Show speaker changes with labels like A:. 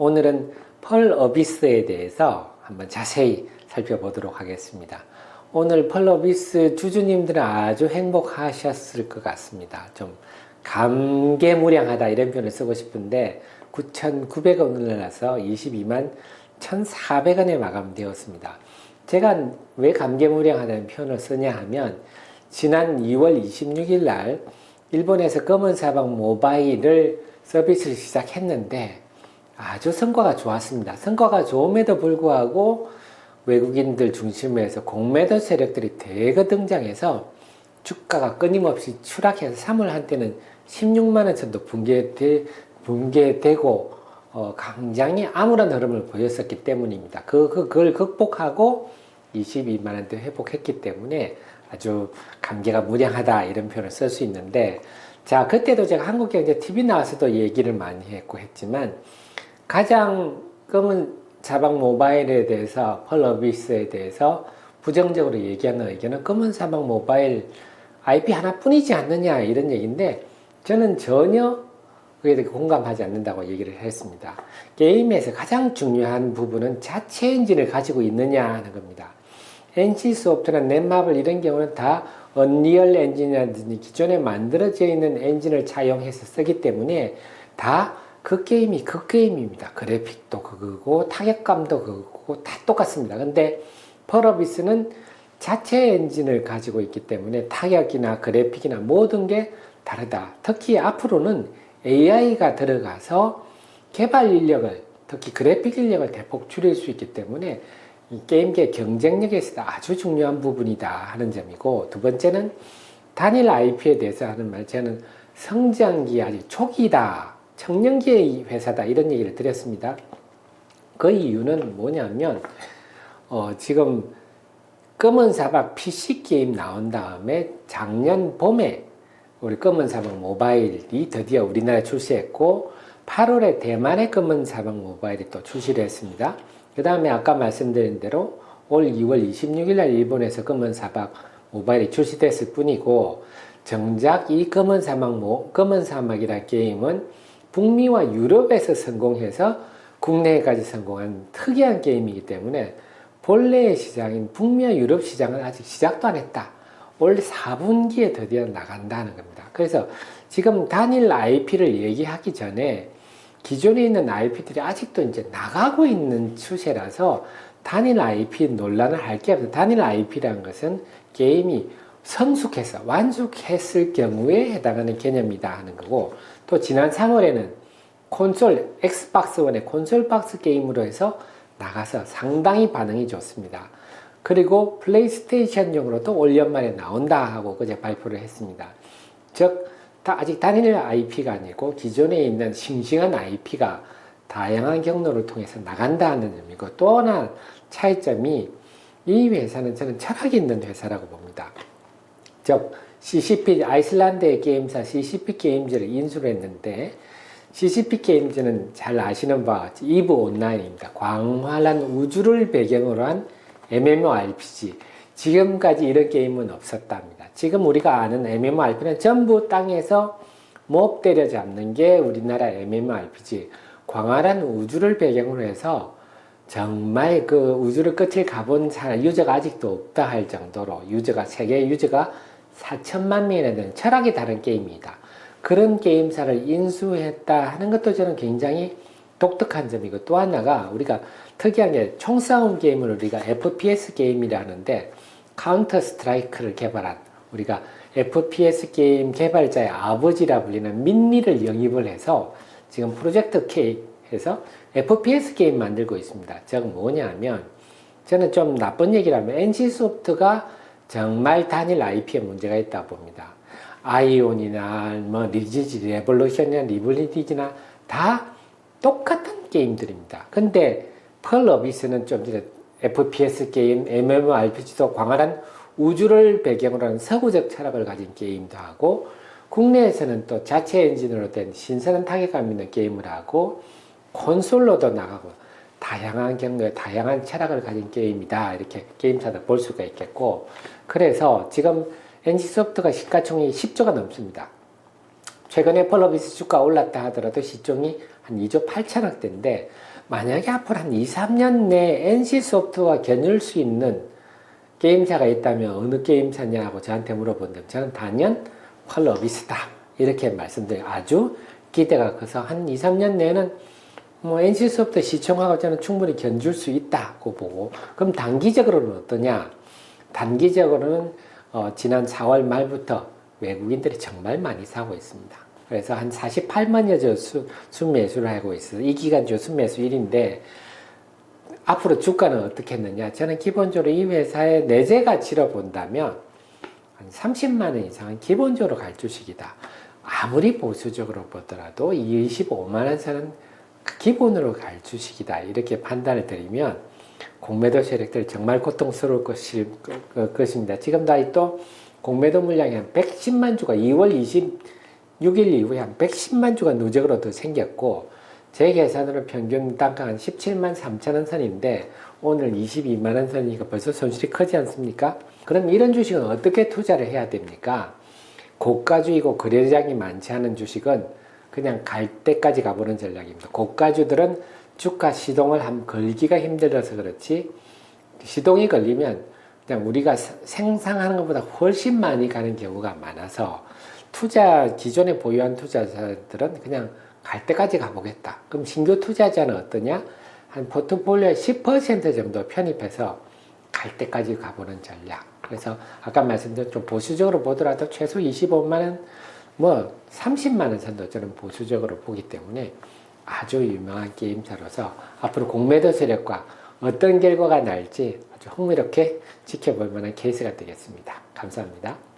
A: 오늘은 펄 어비스에 대해서 한번 자세히 살펴보도록 하겠습니다. 오늘 펄 어비스 주주님들은 아주 행복하셨을 것 같습니다. 좀 감개무량하다 이런 표현을 쓰고 싶은데 9,900원을 나서 22만 1,400원에 마감되었습니다. 제가 왜 감개무량하다는 표현을 쓰냐 하면 지난 2월 26일 날 일본에서 검은 사방 모바일을 서비스를 시작했는데 아주 성과가 좋았습니다. 성과가 좋음에도 불구하고 외국인들 중심으로 해서 공매도 세력들이 대거 등장해서 주가가 끊임없이 추락해서 3월 한때는 16만 원 정도 붕괴되, 붕괴되고 어, 굉장히 암울한 흐름을 보였었기 때문입니다. 그, 그, 그걸 극복하고 22만 원대 회복했기 때문에 아주 감개가 무량하다 이런 표현을 쓸 수 있는데 자 그때도 제가 한국경제 TV 나와서도 얘기를 많이 했고 했지만 가장 검은 자방 모바일에 대해서 펄러비스에 대해서 부정적으로 얘기하는 의견은 검은 사방 모바일 IP 하나뿐이지 않느냐 이런 얘기인데 저는 전혀 그에 대해 공감하지 않는다고 얘기를 했습니다. 게임에서 가장 중요한 부분은 자체 엔진을 가지고 있느냐 하는 겁니다. NC 소프트나 넷마블 이런 경우는 다 언리얼 엔진이라든지 기존에 만들어져 있는 엔진을 차용해서 쓰기 때문에 다 그 게임이 그 게임입니다. 그래픽도 그거고 타격감도 그거고 다 똑같습니다. 근데 펄어비스는 자체 엔진을 가지고 있기 때문에 타격이나 그래픽이나 모든 게 다르다. 특히 앞으로는 AI가 들어가서 개발 인력을 특히 그래픽 인력을 대폭 줄일 수 있기 때문에 이 게임계 경쟁력에 있어 아주 중요한 부분이다 하는 점이고 두 번째는 단일 IP에 대해서 하는 말 저는 성장기 아직 초기다 청년기의 회사다 이런 얘기를 드렸습니다. 그 이유는 뭐냐면 어, 지금 검은 사막 PC 게임 나온 다음에 작년 봄에 우리 검은 사막 모바일이 드디어 우리나라에 출시했고 8월에 대만의 검은 사막 모바일이 또 출시를 했습니다. 그 다음에 아까 말씀드린 대로 올 2월 26일 날 일본에서 검은 사막 모바일이 출시됐을 뿐이고 정작 이 검은 사막 모, 검은 사막이라는 게임은 북미와 유럽에서 성공해서 국내에까지 성공한 특이한 게임이기 때문에 본래의 시장인 북미와 유럽 시장은 아직 시작도 안 했다. 올 4분기에 드디어 나간다는 겁니다. 그래서 지금 단일 IP를 얘기하기 전에 기존에 있는 IP들이 아직도 이제 나가고 있는 추세라서 단일 IP 논란을 할 게 없어요. 단일 IP라는 것은 게임이 성숙해서 완숙했을 경우에 해당하는 개념이다 하는 거고 또 지난 3월에는 콘솔 엑스박스 원의 콘솔 박스 게임으로 해서 나가서 상당히 반응이 좋습니다. 그리고 플레이스테이션용으로도 올 연말에 나온다 하고 그제 발표를 했습니다. 즉 아직 단일 IP가 아니고 기존에 있는 싱싱한 IP가 다양한 경로를 통해서 나간다는 점이고 또 하나 차이점이 이 회사는 저는 철학이 있는 회사라고 봅니다. 즉 CCP 아이슬란드의 게임사 CCP 게임즈를 인수를 했는데 CCP 게임즈는 잘 아시는 바와 같이 이브 온라인입니다. 광활한 우주를 배경으로 한 MMORPG. 지금까지 이런 게임은 없었답니다. 지금 우리가 아는 MMORPG는 전부 땅에서 몹 때려 잡는 게 우리나라 MMORPG. 광활한 우주를 배경으로 해서 정말 그 우주를 끝을 가본 사람, 유저가 아직도 없다 할 정도로 유저가, 세계 유저가 4천만 명이나 되는 철학이 다른 게임이다. 그런 게임사를 인수했다 하는 것도 저는 굉장히 독특한 점이고 또 하나가 우리가 특이한 게 총싸움 게임을 우리가 FPS 게임이라는데 카운터 스트라이크를 개발한 우리가 FPS 게임 개발자의 아버지라 불리는 민니를 영입을 해서 지금 프로젝트 K 해서 FPS 게임 만들고 있습니다. 즉 뭐냐면 저는 좀 나쁜 얘기를 하면 NC소프트가 정말 단일 IP에 문제가 있다 봅니다. 아이온이나 뭐 리지지 레볼루션이나 리블리디지나 다 똑같은 게임들입니다. 근데 펄러비스는 좀 전에 FPS 게임, MMORPG도 광활한 우주를 배경으로 하는 서구적 철학을 가진 게임도 하고 국내에서는 또 자체 엔진으로 된 신선한 타격감 있는 게임을 하고 콘솔로도 나가고 다양한 경로에 다양한 철학을 가진 게임이다 이렇게 게임사도 볼 수가 있겠고 그래서 지금 NC소프트가 시가총이 10조가 넘습니다. 최근에 펄러비스 주가 올랐다 하더라도 시총이 한한 2조 8천억 대인데 만약에 앞으로 한 2, 3년 내에 NC소프트와 겨눌 수 있는 게임사가 있다면 어느 게임사냐고 저한테 물어본다면 저는 단연 펄러비스다 이렇게 말씀드려요. 아주 기대가 커서 한 2, 3년 내에는 뭐 NC소프트 시청하고 저는 충분히 견줄 수 있다고 보고 그럼 단기적으로는 어떠냐? 단기적으로는 어, 지난 4월 말부터 외국인들이 정말 많이 사고 있습니다. 그래서 한 48만여 주 수, 순매수를 하고 있어요. 이 기간 주 순매수 1인데 앞으로 주가는 어떻게 했느냐? 저는 기본적으로 이 회사의 내재 가치로 본다면 한 30만 원 이상은 기본적으로 갈 주식이다. 아무리 보수적으로 보더라도 25만 원 선은 기본으로 갈 주식이다. 이렇게 판단을 드리면 공매도 세력들 정말 고통스러울 것이, 그, 것입니다. 지금 다이 또 공매도 물량이 한 110만 주가 2월 26일 이후에 한 110만 주가 누적으로 더 생겼고 제 계산으로 평균 단가 한 17만 3천 원 선인데 오늘 22만 원 선이니까 벌써 손실이 크지 않습니까? 그럼 이런 주식은 어떻게 투자를 해야 됩니까? 고가주이고 거래량이 많지 않은 주식은 그냥 갈 때까지 가보는 전략입니다. 고가주들은 주가 시동을 한 걸기가 힘들어서 그렇지 시동이 걸리면 그냥 우리가 생산하는 것보다 훨씬 많이 가는 경우가 많아서 투자 기존에 보유한 투자자들은 그냥 갈 때까지 가보겠다. 그럼 신규 투자자는 어떠냐? 한 포트폴리오의 10% 정도 편입해서 갈 때까지 가보는 전략. 그래서 아까 말씀드린 좀 보수적으로 보더라도 최소 25만 원, 뭐 30만 원 선도 저는 보수적으로 보기 때문에 아주 유명한 게임사로서 앞으로 공매도 세력과 어떤 결과가 날지 아주 흥미롭게 지켜볼 만한 케이스가 되겠습니다. 감사합니다.